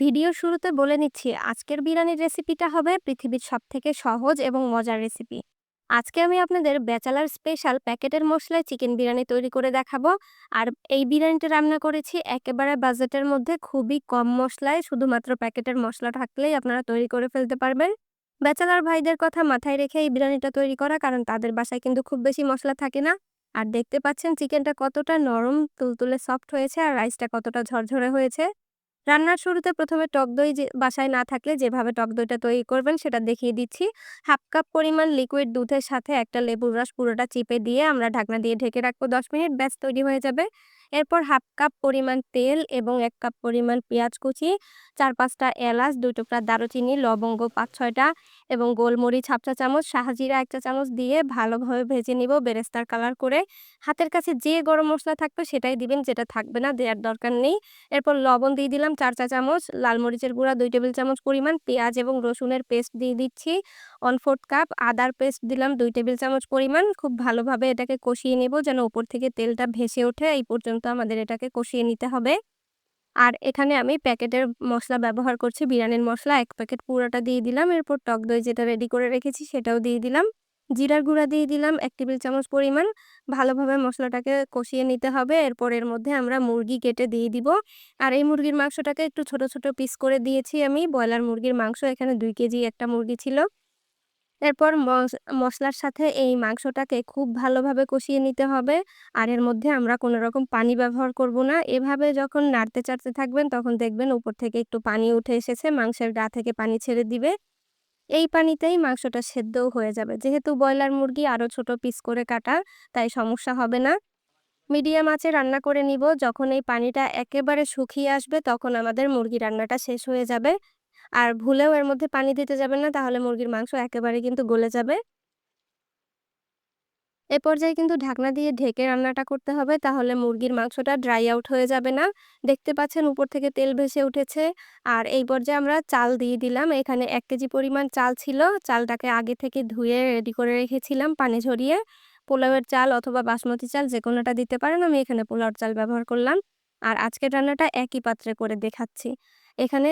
ভিডিওর শুরুতে বলে নিচ্ছি, আজকের বিরিয়ানির রেসিপিটা হবে পৃথিবীর সবথেকে সহজ এবং মজার রেসিপি। আজকে আমি আপনাদের ব্যাচেলার স্পেশাল প্যাকেটের মশলায় চিকেন বিরিয়ানি তৈরি করে দেখাবো। আর এই বিরিয়ানিটা রান্না করেছি একেবারে বাজেটের মধ্যে খুবই কম মশলায়, শুধুমাত্র প্যাকেটের মশলা থাকলেই আপনারা তৈরি করে ফেলতে পারবেন। ব্যাচেলার ভাইদের কথা মাথায় রেখে এই বিরিয়ানিটা তৈরি করা, কারণ তাদের বাসায় কিন্তু খুব বেশি মশলা থাকে না। আর দেখতে পাচ্ছেন চিকেনটা কতটা নরম, তুলতুলে সফট হয়েছে, আর রাইসটা কতটা ঝরঝরে হয়েছে। রান্নার শুরুতে প্রথমে টক দই যে, বাসায় না থাকলে যেভাবে টক দইটা তৈরি করবেন সেটা দেখিয়ে দিচ্ছি। হাফ কাপ পরিমাণ লিকুইড দুধের সাথে একটা লেবুর রস পুরোটা চিপে দিয়ে আমরা ঢাকনা দিয়ে ঢেকে রাখব দশ মিনিট, ব্যাস তৈরি হয়ে যাবে। এরপর হাফ কাপ পরিমাণ তেল এবং এক কাপ পরিমাণ পেঁয়াজ কুচি, চার পাঁচটা এলাচ, দুই টুকরা দারুচিনি, লবঙ্গ পাঁচ ছয়টা এবং গোলমরিচ হাফ চা চামচ শাহজিরা একটা চামচ দিয়ে ভালোভাবে ভেজে নিব বেরেস্তার কালার করে। হাতের কাছে যে গরম মশলা থাকবে সেটাই দিবেন, যেটা থাকবে না দেওয়ার দরকার নেই। এরপর লবণ দিয়ে দিলাম চার চা চামচ, লাল মরিচের গুঁড়া দুই টেবিল চামচ পরিমাণ, পেঁয়াজ এবং রসুনের পেস্ট দিয়ে দিচ্ছি। ওয়ান ফোর্থ কাপ আদার পেস্ট দিলাম দুই টেবিল চামচ পরিমাণ। খুব ভালোভাবে এটাকে কষিয়ে নেব যেন উপর থেকে তেলটা ভেসে ওঠে। এই পর্যন্ত আমাদের এটাকে কষিয়ে নিতে হবে। আর এখানে আমি প্যাকেটের মশলা ব্যবহার করছি। বিরিয়ানির মশলা, এক প্যাকেট পুরোটা দিয়ে দিলাম। এরপর টক দই যেটা রেডি করে রেখেছি সেটাও দিয়ে দিলাম। জিরার গুঁড়া দিয়ে দিলাম এক টেবিল চামচ পরিমাণ। ভালোভাবে মশলাটাকে কষিয়ে নিতে হবে। এরপর এর মধ্যে আমরা মুরগি কেটে দিয়ে দিব। আর এই মুরগির মাংসটাকে একটু ছোট ছোট পিস করে দিয়েছি আমি। ব্রয়লার মুরগির মাংস এখানে দুই কেজি একটা মুরগি ছিল। এরপর মশলার সাথে এই মাংসটাকে খুব ভালোভাবে কষিয়ে নিতে হবে। আর এর মধ্যে আমরা কোনো রকম পানি ব্যবহার করব না। এভাবে যখন নাড়তে চাড়তে থাকবেন তখন দেখবেন উপর থেকে একটু পানি উঠে এসেছে, মাংসের গা থেকে পানি ছেড়ে দিবে। এই পানিতেই মাংসটা সেদ্ধও হয়ে যাবে। যেহেতু ব্রয়লার মুরগি আরও ছোট পিস করে কাটা, তাই সমস্যা হবে না। মিডিয়াম আঁচে রান্না করে নিব। যখন এই পানিটা একেবারে শুকিয়ে আসবে তখন আমাদের মুরগি রান্নাটা শেষ হয়ে যাবে। আর ভুলেও এর মধ্যে পানি দিতে যাবেন না, তাহলে মুরগির মাংস একেবারে কিন্তু গলে যাবে। এ পর্যায়ে কিন্তু ঢাকনা দিয়ে ঢেকে রান্নাটা করতে হবে, তাহলে মুরগির মাংসটা ড্রাই আউট হয়ে যাবে না। দেখতে পাচ্ছেন উপর থেকে তেল ভেসে উঠেছে। আর এই পর্যায়ে আমরা চাল দিয়ে দিলাম। এখানে এক কেজি পরিমাণ চাল ছিল। চালটাকে আগে থেকে ধুয়ে রেডি করে রেখেছিলাম পানি ঝরিয়ে। পোলাওয়ের চাল অথবা বাসমতি চাল যে কোনোটা দিতে পারেন, আমি এখানে পোলাওর চাল ব্যবহার করলাম। আর আজকের রান্নাটা একই পাত্রে করে দেখাচ্ছি। এখানে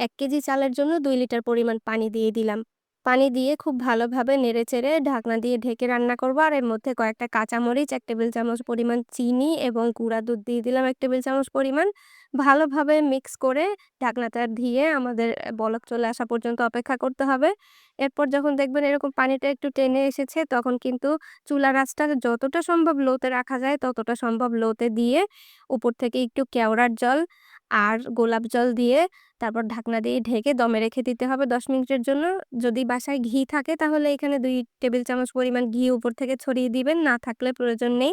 এক কেজি চালের জন্য দুই লিটার পরিমাণ পানি দিয়ে দিলাম। পানি দিয়ে খুব ভালোভাবে নেড়ে চেড়ে ঢাকনা দিয়ে ঢেকে রান্না করব। আর এর মধ্যে কয়েকটা কাঁচামরিচ, এক টেবিল চামচ পরিমাণ চিনি এবং গুঁড়া দুধ দিয়ে দিলাম, এক টেবিল চামচ পরিমাণ ভালোভাবে মিক্স করে ঢাকনাটা দিয়ে আমাদের বলক চলে আসা পর্যন্ত অপেক্ষা করতে হবে। এরপর যখন দেখবেন এরকম পানিটা একটু টেনে এসেছে, তখন কিন্তু চুলা রাসটা যতটা সম্ভব লোতে রাখা যায়, ততটা সম্ভব লোতে দিয়ে উপর থেকে একটু কেওড়ার জল আর গোলাপ জল দিয়ে তারপর ঢাকনা দিয়ে ঢেকে দমে রেখে দিতে হবে দশ মিনিটের জন্য। যদি বাসায় ঘি থাকে তাহলে এখানে দুই টেবিল চামচ পরিমাণ ঘি উপর থেকে ছড়িয়ে দিবেন, না থাকলে প্রয়োজন নেই।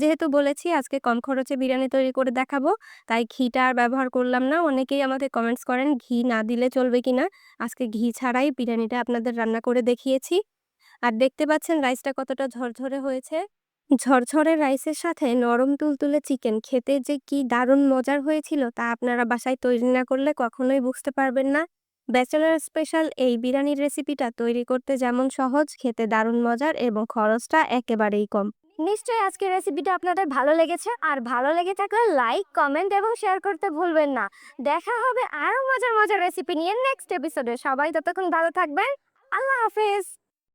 যেহেতু বলেছি, আজকে কম খরচে বিরিয়ানি তৈরি করে দেখাবো। তাই ঘিটা আর ব্যবহার করলাম না। অনেকেই আমাকে কমেন্টস করেন, ঘি না দিলে চলবে কিনা আজকে ঘি ছাড়াই বিরিয়ানিটা আপনাদের রান্না করে দেখিয়েছি। আর দেখতে পাচ্ছেন রাইসটা কতটা ঝরঝরে হয়েছে। ঝরঝরে রাইসের সাথে নরম তুলতুলে চিকেন খেতে যে কি দারুণ মজার হয়েছিল তা আপনারা বাসায় তৈরি না করলে কখনোই বুঝতে পারবেন না। ব্যাচেলার স্পেশাল এই বিরিয়ানির রেসিপিটা তৈরি করতে যেমন সহজ, খেতে দারুণ মজার এবং খরচটা একেবারেই কম। নিশ্চয়ই আজকের রেসিপিটা আপনাদের ভালো লেগেছে। আর ভালো লেগে থাকলে লাইক কমেন্ট এবং শেয়ার করতে ভুলবেন না। দেখা হবে আরও মজার মজার রেসিপি নিয়ে নেক্সট এপিসোডে সবাই ততক্ষণ ভালো থাকবেন। আল্লাহ হাফেজ।